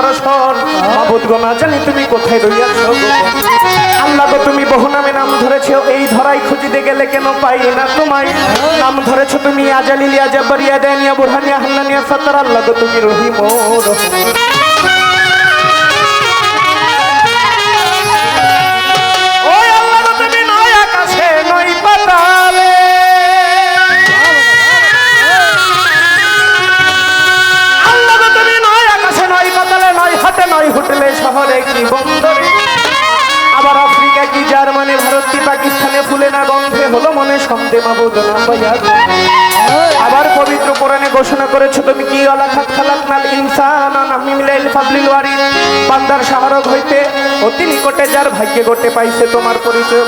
অনসর মাবুদ জানি তুমি কোথায় রইয়াছ আল্লাহ গো, তুমি বহু নামে নাম ধরেছো। এই ধরাই খুঁজিতে গেলে কেন পাই না তোমায়? নাম ধরেছো তুমি আজালিলিয়া জাবরিয়া দেনিয়া বুরহানিয়া, হান্নানিয়া সাতার আল্লাহ গো, তুমি রহিম রহিম। পাকিস্তানে ফুলে না গন্ধে হলো মনে সন্দে মাবুদ আবার পবিত্র কোরআনে ঘোষণা করেছ তুমি কি অলাখাত খালাক নাল ইনসান আমি মিলাইল ফাবলিল ওয়ারি বান্দার সাহারক হইতে অতি নিকটে যার ভাগ্যে গোটে পাইছে তোমার পরিচয়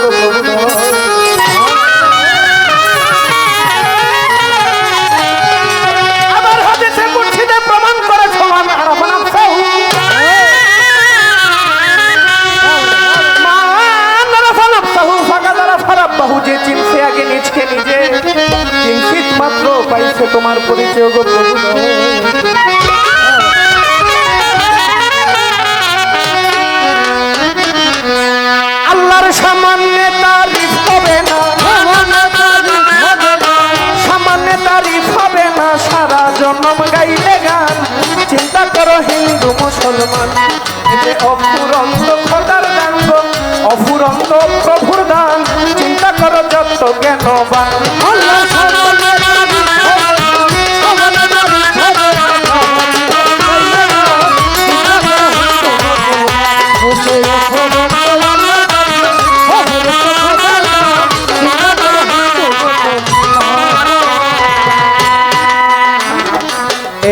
এই যে অফুরন্ত খোদার দান অফুরন্ত প্রভুর দান, চিন্তা করো যত জ্ঞানবান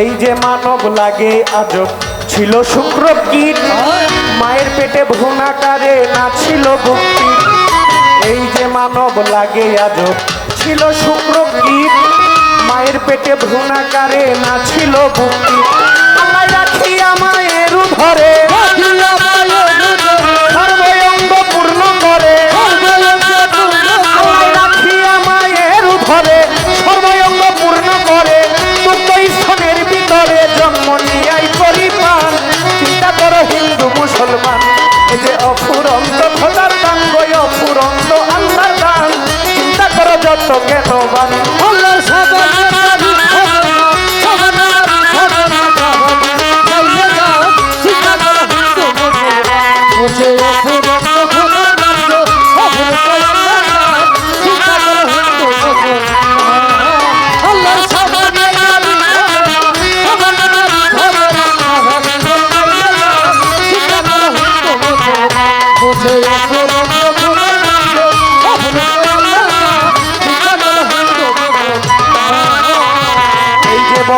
এই যে মানব লাগে আজব। ছিল শুক্র গীত মায়ের পেটে ভুনাকারে না ছিল ভক্তি এই যে মানব লাগে আজ ছিল শুক্র গীত মায়ের পেটে ভুনাকারে না ছিল ভক্তি আমায় রাখিয়া মায়ের ধরে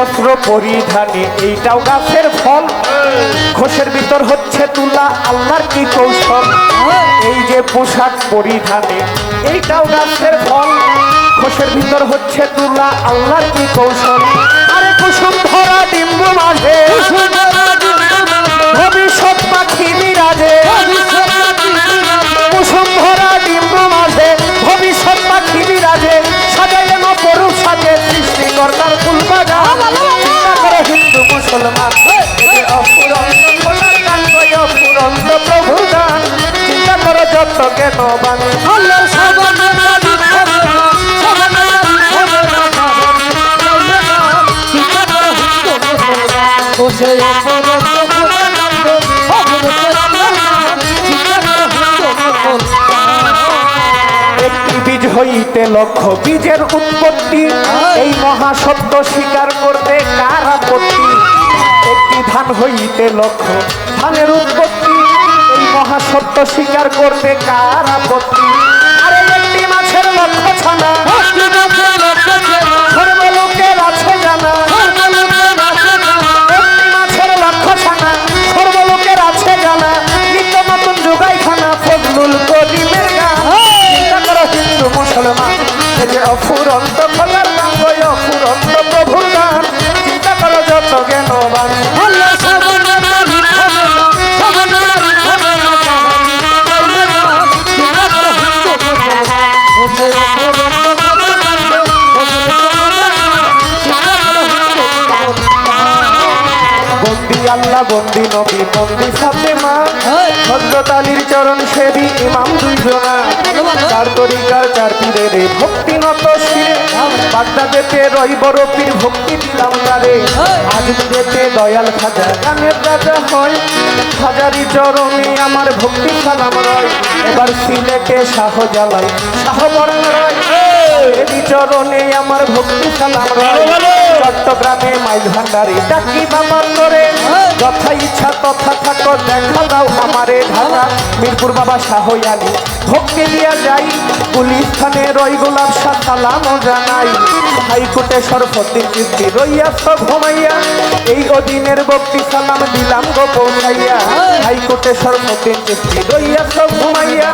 বস্ত্র পরিধানে এইটাও গাছের ফল। ঘোষের ভিতর হচ্ছে তুলা আল্লাহর কি কৌশল? এই যে পোশাক পরিধানে এইটাও গাছের ফল। ঘোষের ভিতর হচ্ছে তুলা আল্লাহর কি কৌশল? আরে কুসুম ধরা ডিম্বু মাঝে ভবিষ্যৎ পাখি বিরাজে কুসুম সৃষ্টিকর্তার লক্ষ বীজের উৎপত্তি। এই মহাসত্য স্বীকার করতে কার আপত্তি? একটি ধান হইতে লক্ষ ধানের উৎপত্তি। এই মহাসত্য স্বীকার করতে কার আপত্তি? আরে একটি মাছের লক্ষ্য ছানা। যে অফুরন্ত খোলার নাম ওই অফুরন্ত প্রভুর গান। চিন্তা করো যত জ্ঞানবান বন্দি আল্লাহ বন্দি নবী বন্দি ফাতেমা। এই, হজরত আলীর চরণ সেবী ইমাম দুইজনা। চার তরিকার চার পীরের এই ভক্তি নত শিরে বাগদাদেতে রই বড় পীর ভক্তি দিলাম তারে। আজ যেতে দয়াল খাজা গানের রাজা হয় হাজারি আমার ভক্তি সালাম রয়। এবার সিলেটে শাহ জ্বালাই শাহ বরণ রয় চরণে আমার ভক্তি সালাম রয়। চট্টগ্রামে মাইল ভান্ডারি ডাকি বাবার করে যথা ইচ্ছা তথা থাকো, দেখা দাও আমারে ঢাকা। মিরপুর বাবা শাহ আলী ভক্তি দিয়া যাই। গুলিস্থানে রই গোলাপ শাহ সালামও জানাই। হাইকোর্টে সরফদ্দিন কীর্তি রইয়া সব ঘুমাইয়া। এই অধীনের ভক্তি সালাম দিলাম গো পৌঁছাইয়া। হাইকোর্টে সরফদ্দিন কীর্তি রইয়া সব ঘুমাইয়া।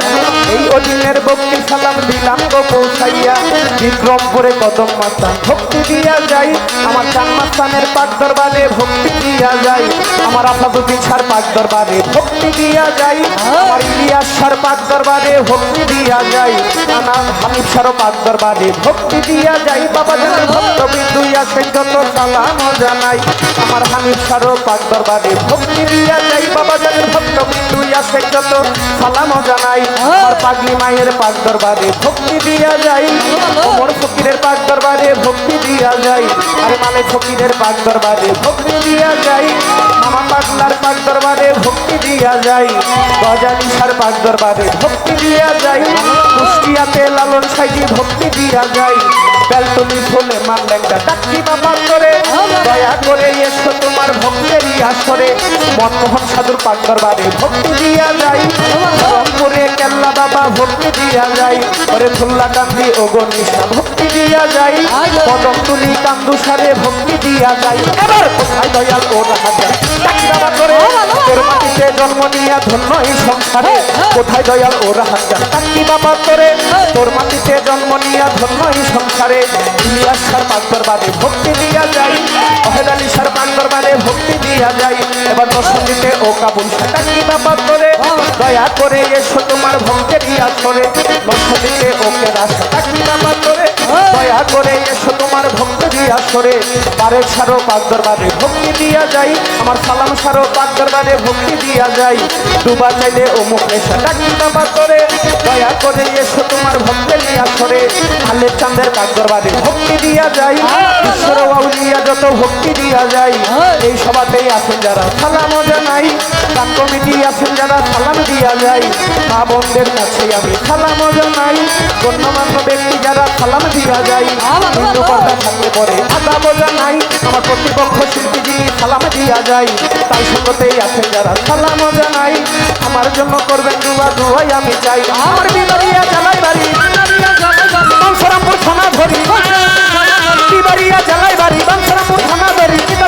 এই অধীনের ভক্তি সালাম দিলাম গো পৌঁছাইয়া। বিক্রমপুরে কদম মাস্তান ভক্তি দিয়া যাই। আমার চানমাস্তানের পাক দরবারে ভক্তি দিয়া যাই। আমার আফাদুদ্দিন সার পাক দরবারে ভক্তি দিয়া যাই। আমার ইলিয়াস সার পাক দরবারে ভক্তি দিয়া যাই। আমার হানিফ সার পাক দরবারে ভক্তি দিয়া যাই। বাবা জানের ভক্ত বিন্দু আসে যত সালাম জানাই। আমার হানিফ সার পাক দরবারে ভক্তি দিয়া যাই। বাবা জানের ভক্ত বিন্দু আসে যত সালাম জানাই। আমার পাগলি মায়ের পাক দরবারে ভক্তি দিয়া যাই। ওমর ফকিরের পাক দরবারে ভক্তি দিয়া যাই। আরে মানে ফকিরের পাক দরবারে ভক্তি দিয়া যাই। পাগলার পাক দরবারে ভক্তি দিয়া যাই। গজালি সার পাক দরবারে ভক্তি দিয়া যাই। কুষ্টিয়াতে লালন সাইজি ভক্তি দিয়া যাই। বেলতলি ফুলে মানলেঙ্গা ডাকি বাবা করে। দয়া করে এসো তোমার ভক্তের আসরে। মনমোহন সাধুর পাক দরবারে ভক্তি দিয়া যাই। রংপুরে কেল্লা বাবা ভক্তি দিয়া যাই। ওরে ফুল্লা কান্দি ওগো নিশা, ভক্তি দিয়া যাই। কদম তুলি কান্দু সারে ভক্তি দিয়া যাই। এবার কোথায় দয়াল ও রাজা ডাকি বাবা করে তোর মাটিতে জন্ম নিয়া ধন্য এই সংসারে কোথায় দয়াল ও রাজা ডাকি বাবা করে তোর মাটিতে জন্ম নিয়া ধন্য এই সংসারে। ইলিয়াস সার পাক দরবারে ভক্তি দিয়া যাই। অহেদ আলী সার পাক দরবারে ভক্তি দিয়া যাই। এবার দর্শন দিতে ও কাবুল ডাকি বাবা করে দয়া করে এসো তোমার ভক্তের আসরে দর্শন দিতে ওকে রাস্তা ডাকি বাবা করে দয়া করে এসো তোমার আসরে পারের সারো পাক দরবারে ভক্তি দিয়া যাই। আমার সালাম সারো পাক দরবারে ভক্তি দিয়া যাই। ডুবা চাইলে ও মুখে ডাকি বাবা করে। দয়া করে এসো তোমার ভক্তের আসরে আলের চাঁদের পাক দরবারে ভক্তি দিয়া যাই। ঈশ্বর আউলিয়া যত ভক্তি দিয়া যাই। এই সভাতেই আছেন যারা সালাম জানাই। গান কমিটি আছেন যারা সালাম দিয়া যাই। মা বোনদের কাছে আমি সালাম জানাই। গণ্যমান্য ব্যক্তি যারা সালাম দিয়া যাই কথা থাকলে পরে আদাব জানাই আমার কর্তৃপক্ষ শিল্পী যিনি সালাম দিয়া যাই তাই সঙ্গতেই আছে যারা সালাম জানাই। আমার জন্য করবেন দুয়া, দুয়াই আমি চাই। আমার বিবাহিয়া জ্বালাই বাড়ি। বাংসরামপুর থানা ধরি। বিবাহিয়া জ্বালাই বাড়ি। বাংসরামপুর থানা ধরি।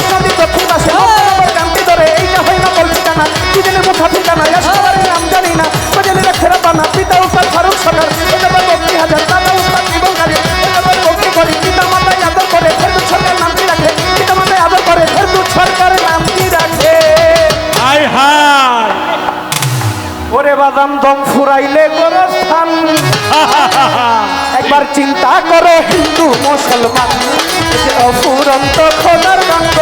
বাদাম দম ফুরাইলে গোরস্থান। একবার চিন্তা করো, হিন্দু, মুসলমান। অফুরন্ত খোদার বাক্য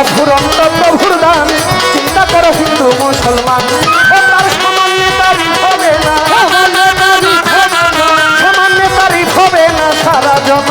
অফুরন্ত প্রভুর দান। চিন্তা করো, হিন্দু, মুসলমান তার সামান্য তারিফ হবে না। সামান্য হবে না, সারা জন্ম